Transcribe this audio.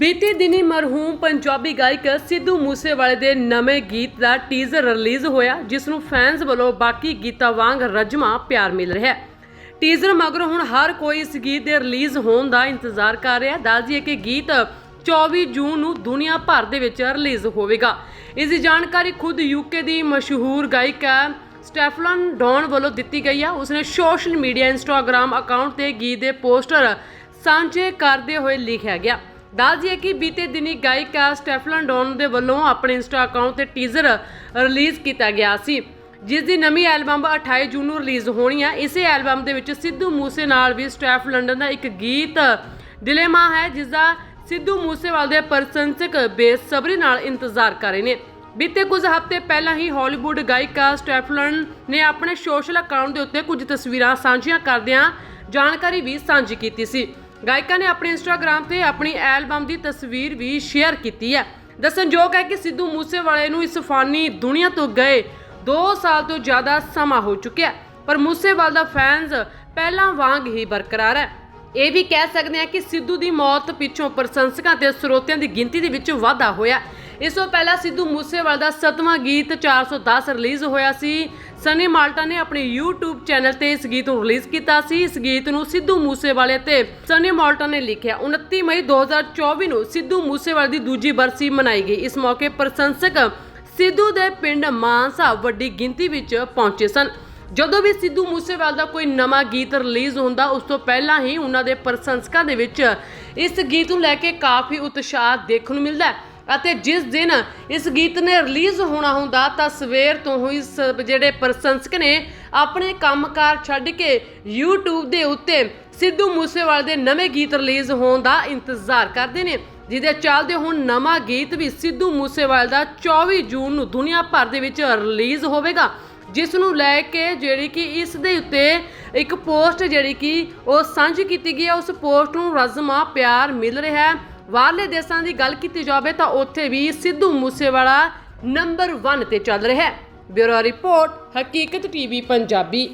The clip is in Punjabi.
ਬੀਤੇ ਦਿਨੀ ਮਰਹੂਮ ਪੰਜਾਬੀ ਗਾਇਕ ਸਿੱਧੂ ਮੂਸੇਵਾਲੇ ਦੇ ਨਵੇਂ ਗੀਤ ਦਾ ਟੀਜ਼ਰ ਰਿਲੀਜ਼ ਹੋਇਆ, ਜਿਸ ਨੂੰ ਫੈਨਸ ਵੱਲੋਂ ਬਾਕੀ ਗੀਤਾਂ ਵਾਂਗ ਰਜਮਾ ਪਿਆਰ ਮਿਲ ਰਿਹਾ ਹੈ। ਟੀਜ਼ਰ ਮਗਰੋਂ ਹੁਣ ਹਰ ਕੋਈ ਇਸ ਗੀਤ ਦੇ ਰਿਲੀਜ਼ ਹੋਣ ਦਾ ਇੰਤਜ਼ਾਰ ਕਰ ਰਿਹਾ ਹੈ। ਦੱਸ ਦਈਏ ਕਿ ਗੀਤ 24 ਜੂਨ ਨੂੰ ਦੁਨੀਆ ਭਰ ਦੇ ਵਿੱਚ ਰਿਲੀਜ਼ ਹੋਵੇਗਾ। ਇਸ ਦੀ ਜਾਣਕਾਰੀ ਖੁਦ ਯੂਕੇ ਦੀ ਮਸ਼ਹੂਰ ਗਾਇਕਾ ਸਟੈਫਲਨ ਡੌਨ ਵੱਲੋਂ ਦਿੱਤੀ ਗਈ ਹੈ। ਉਸਨੇ ਸੋਸ਼ਲ ਮੀਡੀਆ ਇੰਸਟਾਗ੍ਰam ਅਕਾਊਂਟ ਤੇ ਗੀਤ ਦੇ ਪੋਸਟਰ ਸਾਂਝੇ ਕਰਦੇ ਹੋਏ ਲਿਖਿਆ ਗਿਆ। ਦੱਸ ਦਈਏ ਕਿ ਬੀਤੇ ਦਿਨੀ ਗਾਇਕਾ ਸਟੈਫਲਨ ਡੌਨ ਦੇ ਵੱਲੋਂ ਆਪਣੇ ਇੰਸਟਾ ਅਕਾਊਂਟ ਤੇ ਟੀਜ਼ਰ ਰਿਲੀਜ਼ ਕੀਤਾ ਗਿਆ ਸੀ। ਜਿਸ ਦੀ ਨਵੀਂ ਐਲਬਮ 28 ਜੂਨ ਨੂੰ ਰਿਲੀਜ਼ ਹੋਣੀ ਹੈ ਇਸੇ ਐਲਬਮ ਦੇ ਵਿੱਚ ਸਿੱਧੂ ਮੂਸੇ ਨਾਲ ਵੀ ਸਟੈਫ ਲੰਡਨ ਦਾ ਇੱਕ ਗੀਤ ਡਿਲੇਮਾ ਹੈ, ਜਿਸ ਦਾ ਸਿੱਧੂ ਮੂਸੇਵਾਲ ਦੇ ਪ੍ਰਸ਼ੰਸਕ ਬੇਸਬਰੀ ਨਾਲ ਇੰਤਜ਼ਾਰ ਕਰ ਰਹੇ ਨੇ। ਬੀਤੇ ਕੁਝ ਹਫ਼ਤੇ ਪਹਿਲਾਂ ਹੀ ਹਾਲੀਵੁੱਡ ਗਾਇਕਾ ਸਟੈਫਲਨ ਨੇ ਆਪਣੇ ਸੋਸ਼ਲ ਅਕਾਊਂਟ ਦੇ ਉੱਤੇ ਕੁਝ ਤਸਵੀਰਾਂ ਸਾਂਝੀਆਂ ਕਰਦਿਆਂ ਜਾਣਕਾਰੀ ਵੀ ਸਾਂਝੀ ਕੀਤੀ ਸੀ। ਗਾਇਕਾ ਨੇ ਆਪਣੇ ਇੰਸਟਾਗ੍ਰam ਤੇ ਆਪਣੀ ਐਲਬਮ ਦੀ ਤਸਵੀਰ ਵੀ ਸ਼ੇਅਰ ਕੀਤੀ ਹੈ। ਦੱਸਣਯੋਗ ਹੈ ਕਿ ਸਿੱਧੂ ਮੂਸੇਵਾਲੇ ਨੂੰ ਇਸ ਫਾਨੀ ਦੁਨੀਆ ਤੋਂ ਗਏ 2 ਸਾਲ ਤੋਂ ਜ਼ਿਆਦਾ ਸਮਾਂ ਹੋ ਚੁੱਕਿਆ ਪਰ ਮੂਸੇਵਾਲ ਦਾ ਫੈਨਸ ਪਹਿਲਾਂ ਵਾਂਗ ਹੀ ਬਰਕਰਾਰ ਹੈ। ਇਹ ਵੀ ਕਹਿ ਸਕਦੇ ਹਾਂ ਕਿ ਸਿੱਧੂ ਦੀ ਮੌਤ ਪਿੱਛੋਂ ਪ੍ਰਸ਼ੰਸਕਾਂ ਤੇ ਸਰੋਤਿਆਂ ਦੀ ਗਿਣਤੀ ਦੇ ਵਿੱਚ ਵਾਧਾ ਹੋਇਆ ਇਸ ਤੋਂ ਪਹਿਲਾਂ ਸਿੱਧੂ ਮੂਸੇਵਾਲ ਦਾ ਸੱਤਵਾਂ ਗੀਤ 410 ਰਿਲੀਜ਼ ਹੋਇਆ ਸੀ। ਸਨੀ ਮਾਲਟਾ ਨੇ ਆਪਣੇ YouTube ਚੈਨਲ ਤੇ ਇਸ ਗੀਤ ਨੂੰ ਰਿਲੀਜ਼ ਕੀਤਾ ਸੀ। ਇਸ ਗੀਤ ਨੂੰ ਸਿੱਧੂ ਮੂਸੇਵਾਲੇ ਤੇ ਸਨੀ ਮਾਲਟਾ ਨੇ ਲਿਖਿਆ। 29 ਮਈ 2024 ਨੂੰ ਸਿੱਧੂ ਮੂਸੇਵਾਲੇ ਦੀ ਦੂਜੀ ਬਰਸੀ ਮਨਾਈ ਗਈ। ਇਸ ਮੌਕੇ ਪ੍ਰਸ਼ੰਸਕ ਸਿੱਧੂ ਦੇ ਪਿੰਡ ਮਾਨਸਾ ਵੱਡੀ ਗਿਣਤੀ ਵਿੱਚ ਪਹੁੰਚੇ ਸਨ। ਜਦੋਂ ਵੀ ਸਿੱਧੂ ਮੂਸੇਵਾਲ ਦਾ ਕੋਈ ਨਵਾਂ ਗੀਤ ਰਿਲੀਜ਼ ਹੁੰਦਾ, ਉਸ ਤੋਂ ਪਹਿਲਾਂ ਹੀ ਉਹਨਾਂ ਦੇ ਪ੍ਰਸ਼ੰਸਕਾਂ ਦੇ ਵਿੱਚ ਇਸ ਗੀਤ ਨੂੰ ਲੈ ਕੇ ਕਾਫੀ ਉਤਸ਼ਾਹ ਦੇਖਣ ਨੂੰ ਮਿਲਦਾ ਹੈ। ਅਤੇ ਜਿਸ ਦਿਨ ਇਸ ਗੀਤ ਨੇ ਰਿਲੀਜ਼ ਹੋਣਾ ਹੁੰਦਾ ਤਾਂ ਸਵੇਰ ਤੋਂ ਹੀ ਇਸ ਜਿਹੜੇ ਪ੍ਰਸ਼ੰਸਕ ਨੇ ਆਪਣੇ ਕੰਮਕਾਰ ਛੱਡ ਕੇ YouTube ਦੇ ਉੱਤੇ ਸਿੱਧੂ ਮੂਸੇਵਾਲੇ ਦੇ ਨਵੇਂ ਗੀਤ ਰਿਲੀਜ਼ ਹੋਣ ਦਾ ਇੰਤਜ਼ਾਰ ਕਰਦੇ ਨੇ, ਜਿਹਦੇ ਚੱਲਦੇ ਹੁਣ ਨਵਾਂ ਗੀਤ ਵੀ ਸਿੱਧੂ ਮੂਸੇਵਾਲੇ ਦਾ 24 ਜੂਨ ਨੂੰ ਦੁਨੀਆ ਭਰ ਦੇ ਵਿੱਚ ਰਿਲੀਜ਼ ਹੋਵੇਗਾ, ਜਿਸ ਨੂੰ ਲੈ ਕੇ ਜਿਹੜੀ ਕਿ ਇਸ ਦੇ ਉੱਤੇ ਇੱਕ ਪੋਸਟ ਜਿਹੜੀ ਕਿ ਉਹ ਸਾਂਝੀ ਕੀਤੀ ਗਈ ਹੈ, ਉਸ ਪੋਸਟ ਨੂੰ ਰਜ਼ਮਾ ਪਿਆਰ ਮਿਲ ਰਿਹਾ ਹੈ। ਬਾਹਰਲੇ ਦੇਸ਼ਾਂ ਦੀ ਗੱਲ ਕੀਤੀ ਜਾਵੇ ਤਾਂ ਉੱਥੇ ਵੀ ਸਿੱਧੂ ਮੂਸੇਵਾਲਾ ਨੰਬਰ 1 ਤੇ ਚੱਲ ਰਿਹਾ ਹੈ। Bureau report, Haqeeqat TV, Punjabi.